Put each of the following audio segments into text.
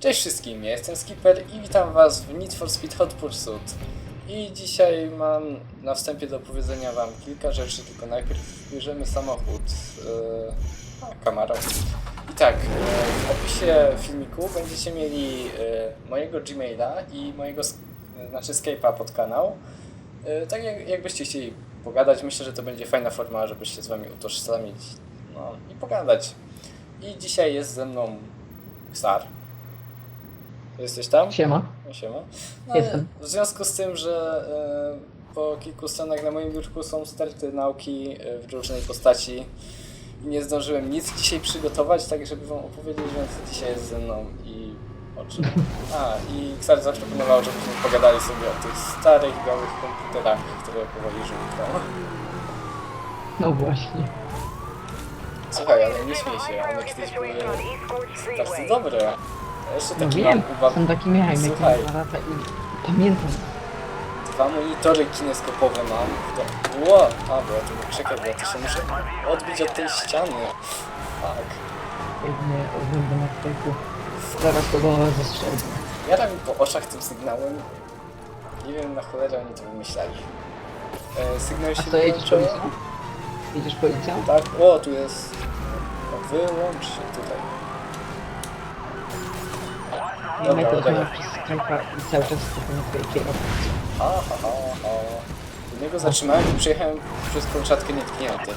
Cześć wszystkim, ja jestem Skipper i witam was w Need for Speed Hot Pursuit. I dzisiaj mam na wstępie do opowiedzenia wam kilka rzeczy, tylko najpierw bierzemy samochód, yy, a, Camaro. I tak, e, w opisie filmiku będziecie mieli e, mojego Gmaila i mojego, e, znaczy Skype'a pod kanał. E, Tak jak, jakbyście chcieli pogadać, myślę, że to będzie fajna forma, żeby się z wami utożsamić no, i pogadać. I dzisiaj jest ze mną Ksar. Jesteś tam? Siema. No, Siema. Jestem. W związku z tym, że e, po kilku stronach na moim biurku są sterty nauki e, w różnej postaci i nie zdążyłem nic dzisiaj przygotować, tak żeby wam opowiedzieć, więc dzisiaj jest ze mną i o czym? A, i Ksar zaproponował, żebyśmy pogadali sobie o tych starych, białych komputerach, które powoli żółtną. No właśnie. Słuchaj, ale nie śmiej się, one kiedyś były bardzo dobre. Jeszcze No taki wiem, mam uwag... są taki miałem jak Słuchaj. dwa lata i pamiętam. Dwa monitory kineskopowe mam. To... Ło! A, bo ja tu nie czekaj, bo ja to się muszę odbić od tej ściany. Tak. Pewnie oglądam na typu. Zaraz to go zestrzelę. Jara mi po oczach tym sygnałem. Nie wiem na cholerę oni to wymyślali. E, sygnał się A co, jedziesz wyłączył. policją? Jedziesz policją? Tak, o tu jest. O, wyłącz się tutaj. Nie Dobra, zmiana przez Skype'a i cały czas tylko na twojej kierowcy. Ha, ha, ha, ha. Do niego zatrzymałem i przejechałem przez kolczatkę nietknięty.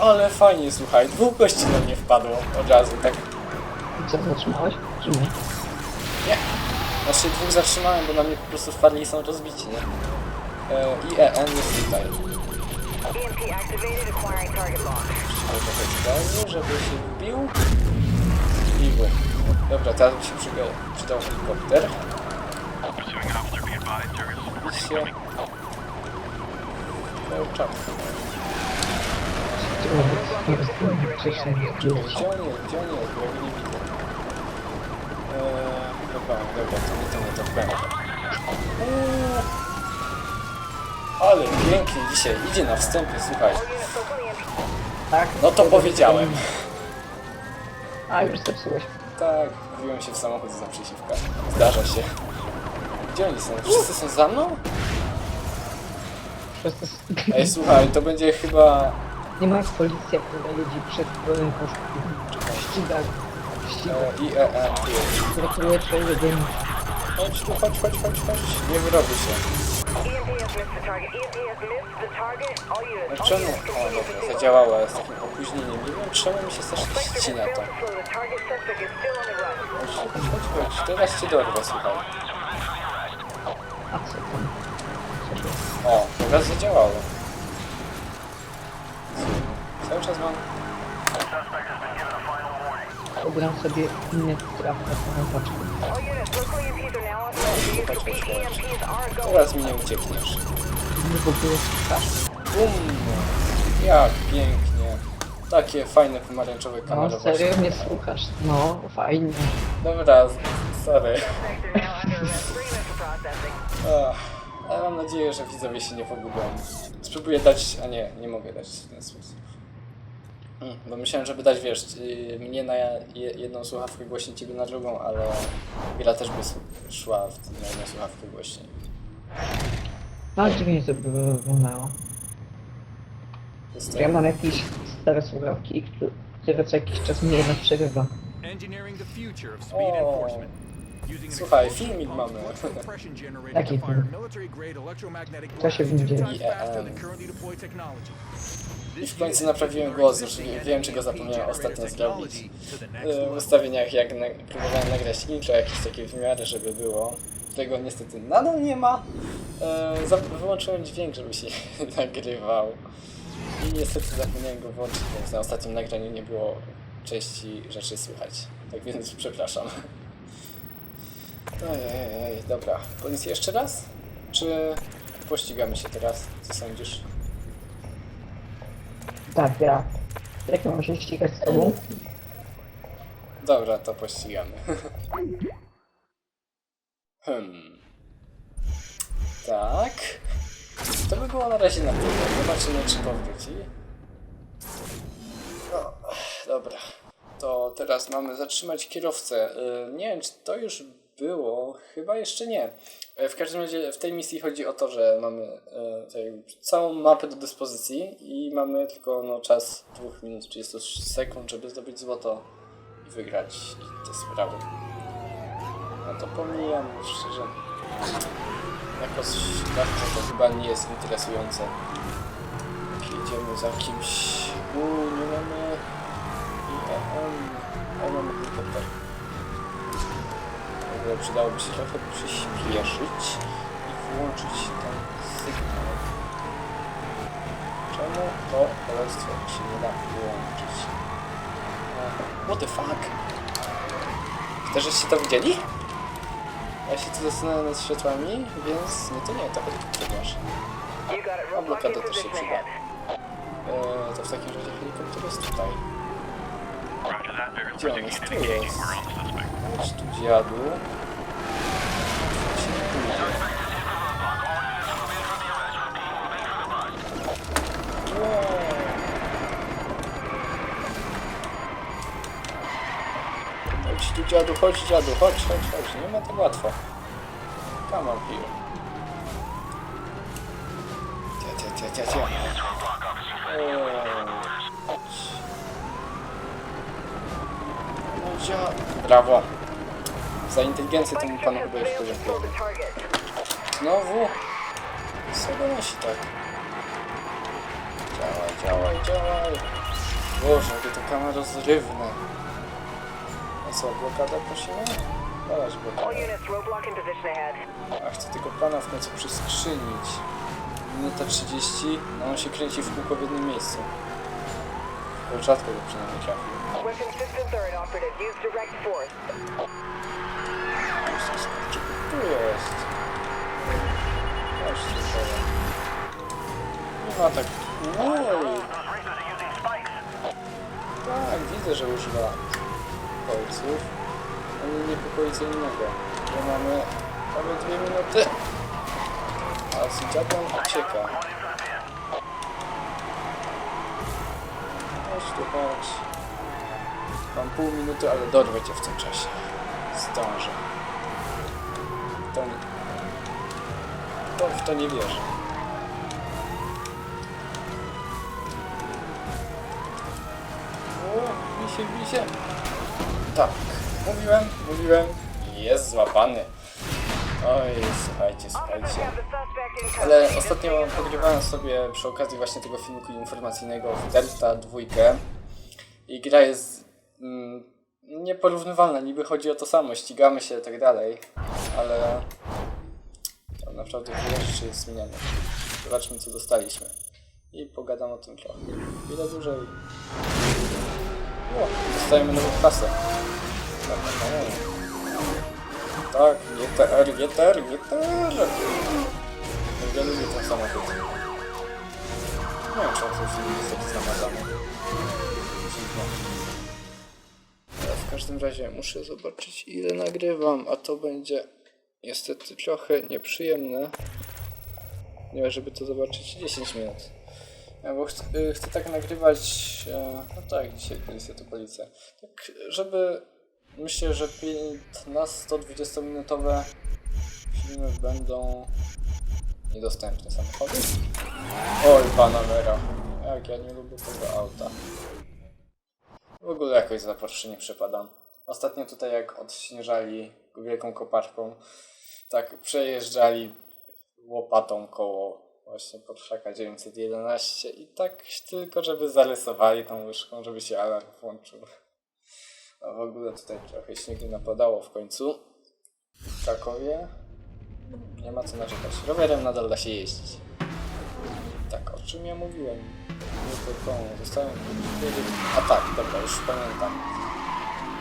Ale fajnie, słuchaj, dwóch gości na mnie wpadło od razu, tak I co, zatrzymałeś? Czy nie? Nie. Znaczy dwóch zatrzymałem, bo na mnie po prostu wpadli i są rozbici, nie? E, I EN jest tutaj. EMP activated, acquiring target lock. Ale trochę tutaj, żeby się wbił. I wy. Dobra, teraz mi się przyda, przydał helikopter. Kolczatkę. Wcześniej Gdzie on jest? Gdzie on jest? Bo go nie widzę. Eee, dobra, dobra, to nie to, nie to. Eee, ale pięknie dzisiaj, idzie na wstępie, słuchaj. Tak? No to powiedziałem. A, już zepsułeś. Tak, wbiłem się w samochód z naprzeciwka. Zdarza się. Gdzie oni są? Wszyscy są za mną? To... Ej, słuchaj, to będzie chyba... Nie ma jak policja, która ludzi przed polem ściga. Ściga. E, IEN tu jest. Gratuluję twojego. Chodź tu, chodź, chodź, chodź, chodź. Nie wyrobi się. No czemu? O, dobra, ale z takim opóźnieniem. Nie wiem czemu mi się strasznie ścina to. Chodź, chodź, chodź. Teraz cię dorwę, słuchaj. A co tam? O, teraz zadziałało. Cały czas mam... Ogram sobie inne trafne paczki. All Teraz mi nie uciekniesz. Bum! Jak pięknie. Takie fajne pomarańczowe No kamery serio mnie słuchasz? No fajnie. Dobra, z- sorry. Ach, ale mam nadzieję, że widzowie się nie pogubią. Spróbuję dać, a nie, nie mogę dać w ten sposób. Mm, Bo myślałem, żeby dać, wiesz, y, mnie na je- jedną słuchawkę głośniej, ciebie na drugą, ale gra też by s- szła w na jedną słuchawkę głośniej. No dziwnie to by wyglądało. Jest Ja mam jakieś stare słuchawki, które- które co jakiś czas mnie jednak przerywa. Engineering the future of speed O, enforcement. Słuchaj, filmik mamy. Jaki film? Co się w nim dzieje? 10 times faster than currently deployed technology. I w końcu naprawiłem głos, już wie- wiem czego zapomniałem ostatnio zrobić. W ustawieniach jak na, próbowałem nagrać intro jakieś takie w miarę, żeby było. Tego niestety nadal nie ma. E, wyłączyłem dźwięk, żeby się nagrywał. I niestety zapomniałem go włączyć, więc na ostatnim nagraniu nie było części rzeczy słychać. Tak więc przepraszam. Ojej, dobra. Policję jeszcze raz? Czy pościgamy się teraz? Co sądzisz? Tak, ja. Jak mam się ścigać z tobą? Dobra, to pościgamy. hmm. Tak. To by było na razie na tyle. Zobaczymy, czy powróci. O, dobra. to teraz mamy zatrzymać kierowcę. Y, Nie wiem, czy to już było, chyba jeszcze nie. E, W każdym razie w tej misji chodzi o to, że mamy e, całą mapę do dyspozycji i mamy tylko no, czas 2 minut 30 sekund, żeby zdobyć złoto i wygrać te sprawy. No to pomijam, szczerze. Jakoś bardzo to chyba nie jest interesujące. Jak jedziemy za kimś. Uuu, nie mamy. IEM. O, mamy helikopter. Ogóle przydałoby się trochę przyspieszyć i włączyć ten sygnał. Czemu to cholerstwo się nie da wyłączyć? E, What the fuck? Też żeście to widzieli? Ja się tu zastanawiam nad światłami, więc nie to nie, to got it. A blokada też się przyda. Eee, to w takim razie helikopter jest tutaj. Gdzie on jest? Tu jest. Chodź tu dziadu. Się nie pójdzie. Wow. Chodź tu dziadu, chodź dziadu, chodź, chodź, chodź. Nie ma tak łatwo. Come on here. Tia, tia, tia, tia, tia. Eee. Brawo. Za inteligencję temu panu chyba the target. Znowu? Co nosi tak? Działaj, działaj, działaj. Boże, jakie to kama rozrywne. A co, blokada prosimy? All blokadę. A chcę tego pana w końcu przyskrzynić. Minuta 30, no on się kręci w kółko w jednym miejscu. Rzadko go przynajmniej trafił. Force. Tu jest. Tu teraz. Nie ma tak... Oj! Tak, widzę, że używa kolców. Mnie niepokoi co innego. Mamy prawie dwie minuty. A z dziadem ucieka. Chodź chodź. Mam pół minuty, ale dorwę cię w tym czasie. Zdążę. To. To w to nie wierzę. O, misie, misie. Tak, mówiłem, mówiłem. Jest złapany. Oj, słuchajcie, słuchajcie. Ale ostatnio pogrywałem sobie przy okazji właśnie tego filmiku informacyjnego w Delta 2 i gra jest mm, nieporównywalna, niby chodzi o to samo, ścigamy się i tak dalej, ale tam naprawdę wiele rzeczy jest zmieniane. Zobaczmy co dostaliśmy i pogadam o tym trochę. Ile dłużej. O, dostajemy nową klasę. Tak, tak, tak. GTR, GTR, GTR. Ja lubię ten samochód. Nie wiem, czy on w tym filmie jest zamazany. W każdym razie muszę zobaczyć ile nagrywam, a to będzie niestety trochę nieprzyjemne. Nie wiem, żeby to zobaczyć 10 minut. Ja, bo chcę, y, chcę tak nagrywać, e, no tak, dzisiaj policja to policja. Tak, żeby myślę, że 15-20 minutowe filmy będą niedostępne samochody. Oj, Panamera. Jak ja nie lubię tego auta. Ogóle jakoś za Porsche nie przepadam. Ostatnio tutaj jak odśnieżali wielką koparką, tak przejeżdżali łopatą koło właśnie Porszaka 911 i tak tylko żeby zarysowali tą łyżką, żeby się alarm włączył. A w ogóle tutaj trochę śniegu napadało w końcu. W Krakowie nie ma co narzekać. Rowerem nadal da się jeździć. Tak, o czym ja mówiłem? Nie tylko zostałem powiedzieć. A tak, dobra, już pamiętam.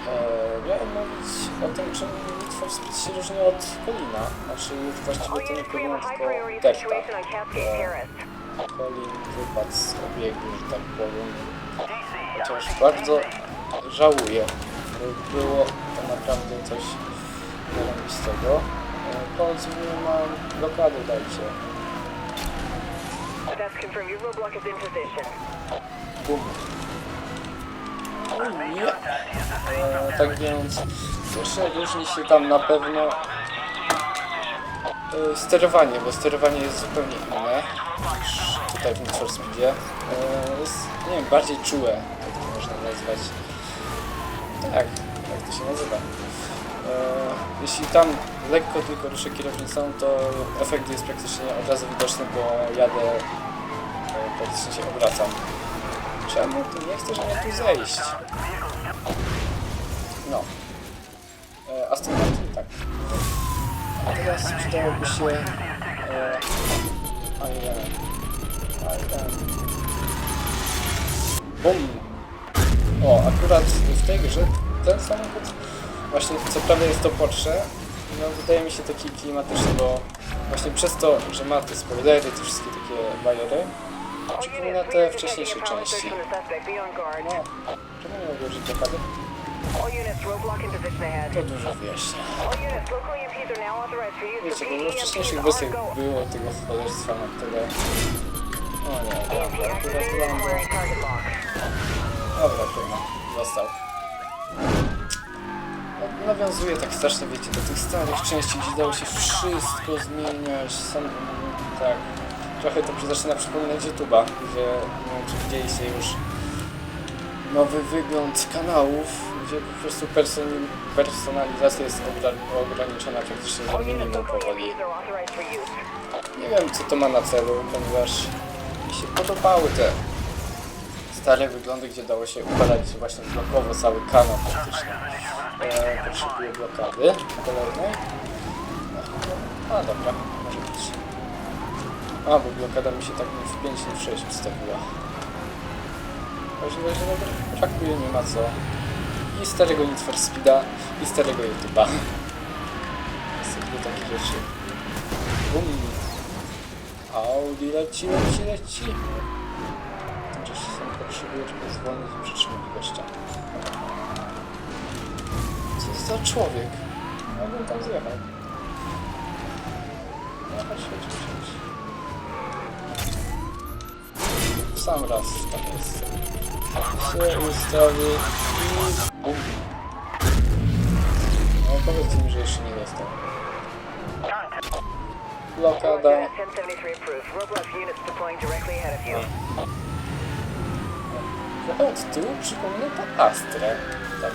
Eee, miałem mówić o tym, czym Need Speed się różni od Colina. Znaczy już właściwie to nie units, we have Colin, a high tylko Delta. Colin wypadł z obiegu, że tak powiem. Chociaż bardzo żałuję, było to naprawdę coś zarąbistego. E, Powiedz mi, mam blokadę dajcie. That's. Nie. Tak więc jeszcze różni się tam na pewno e, sterowanie, bo sterowanie jest zupełnie inne niż tutaj w Need for. E, jest, nie wiem, bardziej czułe, tak to można nazwać. Tak, tak to się nazywa. E, jeśli tam lekko tylko ruszę kierownicą, to efekt jest praktycznie od razu widoczny, bo jadę, e, praktycznie się obracam. Czemu ty nie chcesz mnie tu zejść? No. E, Aston Martin, tak. A teraz przydałoby się... E, Iron. Iron. Bum! O, akurat w tej grze ten samochód, właśnie co prawda jest to Porsche, no wydaje mi się taki klimatyczny, bo właśnie przez to, że ma te spoilery, te wszystkie takie bajery, przypomina te wcześniejsze części. No, czemu nie mogę użyć blokady? To dużo wyjaśnia. Wiecie, bo PDEMP wcześniejszych wersjach było tego cholerstwa na tyle. O nie, dobra, akurat lock. Dobra, trudno, został. Nawiązuje tak strasznie, wiecie, do tych starych części, gdzie dało się wszystko zmieniać, sam, tak. Trochę to zaczyna przypominać YouTube'a, gdzie, nie wiem, czy widzieliście już nowy wygląd kanałów, gdzie po prostu person, personalizacja jest ogra- ograniczona praktycznie do minimum powoli. Nie wiem, co to ma na celu, ponieważ mi się podobały te stare wyglądy, gdzie dało się układać właśnie blokowo cały kanał praktycznie. E, potrzebuję blokady kolejnej. A dobra, może być. A, bo blokada mi się tak nie w 5, nie w 6 ustawiła. W każdym razie brakuje nie ma co. I starego Need for Speeda, i starego YouTube'a. Są dwie takie rzeczy. Bum. Audi leci, leci, leci. Tylko zwolnić i przytrzymać gościa. Co za człowiek? Ja bym tam zjechał. No chodź, chodź, chodź, sam raz to miejsce. Się ustawi i bum. No powiedzcie mi, że jeszcze nie dostał. Blokada. Unit 1073 approved. Roadblock units deploying directly ahead of you. Trochę od tyłu przypomina to Astrę. Tak.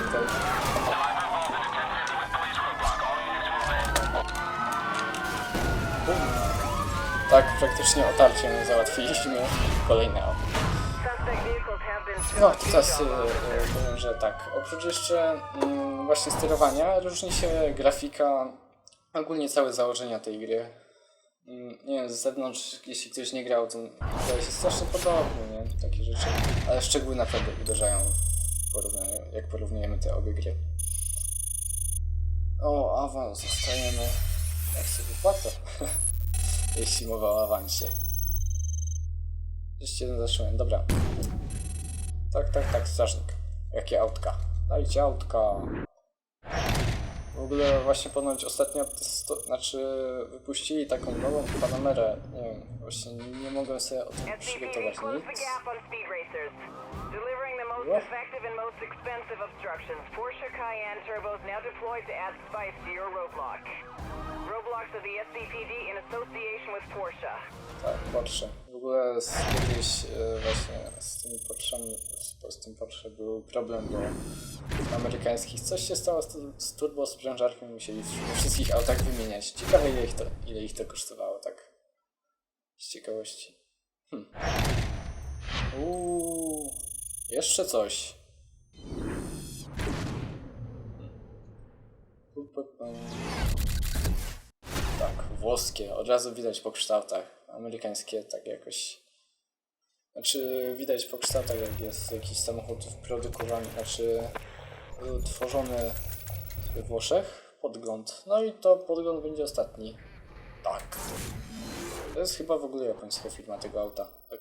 Bum. Tak, praktycznie otarciem załatwiliśmy kolejne auto. No, teraz y, y, powiem, że tak. Oprócz jeszcze mm, właśnie sterowania, różni się grafika, ogólnie całe założenia tej gry. Mm, Nie wiem, z zewnątrz, jeśli ktoś nie grał, to wydaje się strasznie podobnie, nie? Takie rzeczy. Ale szczegóły naprawdę uderzają jak porównujemy te obie gry. O, awans, zostajemy jak sobie płacę. jeśli mowa o awansie. Jeszcze jeden zacząłem, dobra. Tak, tak, tak, strażnik. Jakie autka? Dajcie autka. W ogóle właśnie ponoć ostatnio, testo, znaczy wypuścili taką nową Panamerę. Nie wiem, właśnie nie, mogłem sobie o tym przygotować nic. Delivering the most What? effective and most expensive obstructions. Porsche Cayenne turbos now deployed to add spice to your roadblock. Tak, Porsche. W ogóle z, kiedyś e, właśnie z tymi Porschami, z, tym Porsche był problem, bo amerykańskich coś się stało z, tu- z turbo sprężarką musieli wszystkich autach wymieniać. Ciekawe ile ich to, ile ich to kosztowało, tak. Z ciekawości. Hm. Uuu, jeszcze coś. Pu, pu. Włoskie, od razu widać po kształtach. Amerykańskie tak jakoś. Znaczy, widać po kształtach, jak jest jakiś samochód produkowany, znaczy y, tworzony we Włoszech. Podgląd. No i to podgląd będzie ostatni. Tak. To jest chyba w ogóle japońska firma tego auta. Tak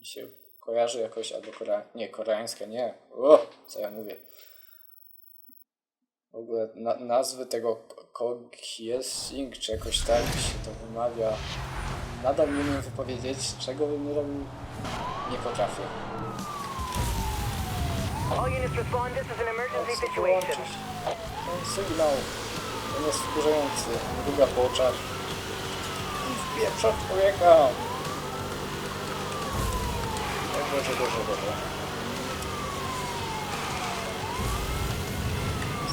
mi się kojarzy jakoś, albo korea... Nie, koreańska, nie. O, co ja mówię. W ogóle na, nazwy tego Kogiesing, czy jakoś tak się to wymawia. Nadal nie umiem wypowiedzieć, czego bym nie robił. Nie potrafię. All units respond. This is an emergency Chcę situation. wyłączyć ten sygnał. On jest wkurzający. Druga po oczach. I wpieprza człowieka. Boże, Boże, Boże.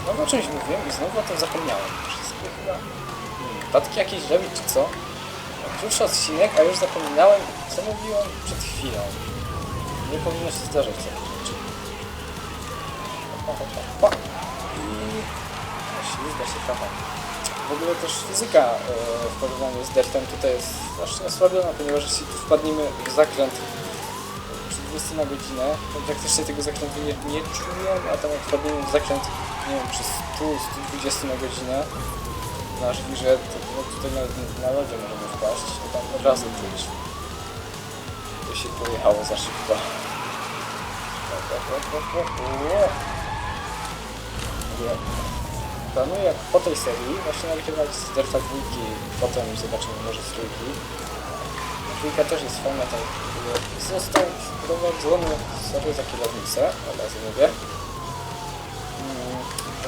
Znowu o czymś mówiłem i znowu o tym zapomniałem. Chyba... Wypadki jakieś robić czy co? Dłuższy odcinek, a już zapomniałem, co mówiłem przed chwilą. Nie powinno się zdarzać takie rzeczy. Pa, pa, pa, pa. I... Ślizga się trochę. W ogóle też fizyka e, w porównaniu z Dertem tutaj jest strasznie osłabiona, ponieważ jeśli tu wpadniemy w zakręt przy 20 na godzinę, to praktycznie tego zakrętu nie, nie czuję, a tam wpadniemy w zakręt, nie wiem, przy 100-120 na godzinę, nasz wirze, to no, tutaj na, na lodzie możemy wpaść, to tam od razu czuć. To się pojechało za szybko. Nie. Planuję po tej serii właśnie nagrywać z Delta 2, potem zobaczymy może z trójki. Trójka też jest fajna, tak został wprowadzony, sorry za kierownicę, od razu mówię.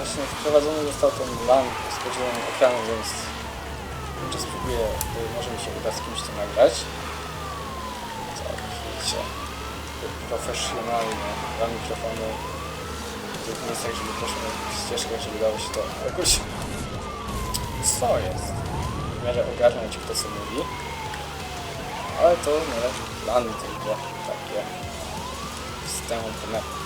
Właśnie wprowadzony został ten LAN z podzielonym ekranem, więc jeszcze spróbuję, może mi się uda z kimś to nagrać. Tak, widzicie, profesjonalnie, dwa mikrofony w tych miejscach, żeby poszło w ścieżkach, żeby dało się to jakoś... Co jest? W miarę ogarnąć, kto co mówi. Ale to nie plany tylko takie wstępne.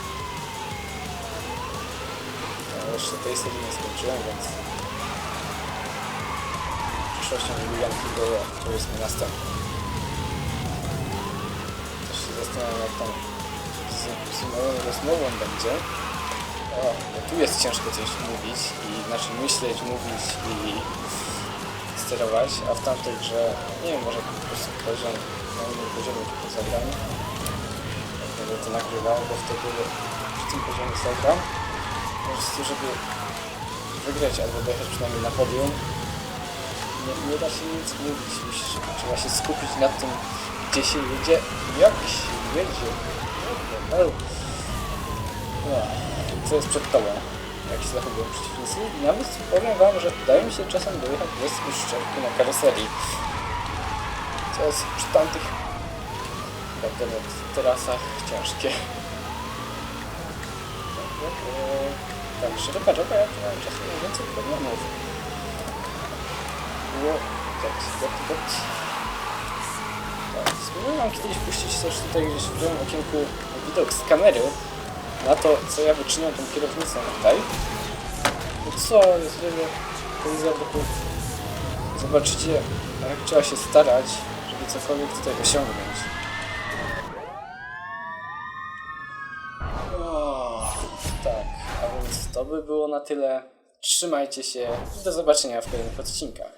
No, jeszcze tej serii nie skończyłem, więc przyszłością wybiegam tylko powiedzmy następny. Też się zastanawiam jak tam z, z moją rozmową będzie. O, bo tu jest ciężko coś mówić i znaczy myśleć, mówić i sterować, a w tamtej grze, nie wiem, może po prostu poziom, na innym poziomie tylko zagram. Jak będę to nagrywał, bo wtedy przy tym poziomie zagram. Prostu, żeby wygrać albo dojechać przynajmniej na podium, nie, nie da się nic mówić. Musisz, trzeba się skupić na tym, gdzie się jedzie, jak się jedzie. No, co jest przed tobą, jak się zachowują przeciwnicy. Nawet powiem wam, że udaje mi się czasem dojechać bez uszczerbku na karoserii. Co jest przy tamtych wiadomo, trasach ciężkie. Szeroka droga, ja tu mam czasem więcej problemów. Było... Tak, tak, tak. Tak, spróbuję kiedyś puścić też tutaj gdzieś w tym okienku widok z kamery na to, co ja wyczyniam tą kierownicą tutaj. No co jest wiele boków. Zobaczycie, jak trzeba się starać, żeby cokolwiek tutaj osiągnąć. Na tyle. Trzymajcie się i do zobaczenia w kolejnych odcinkach.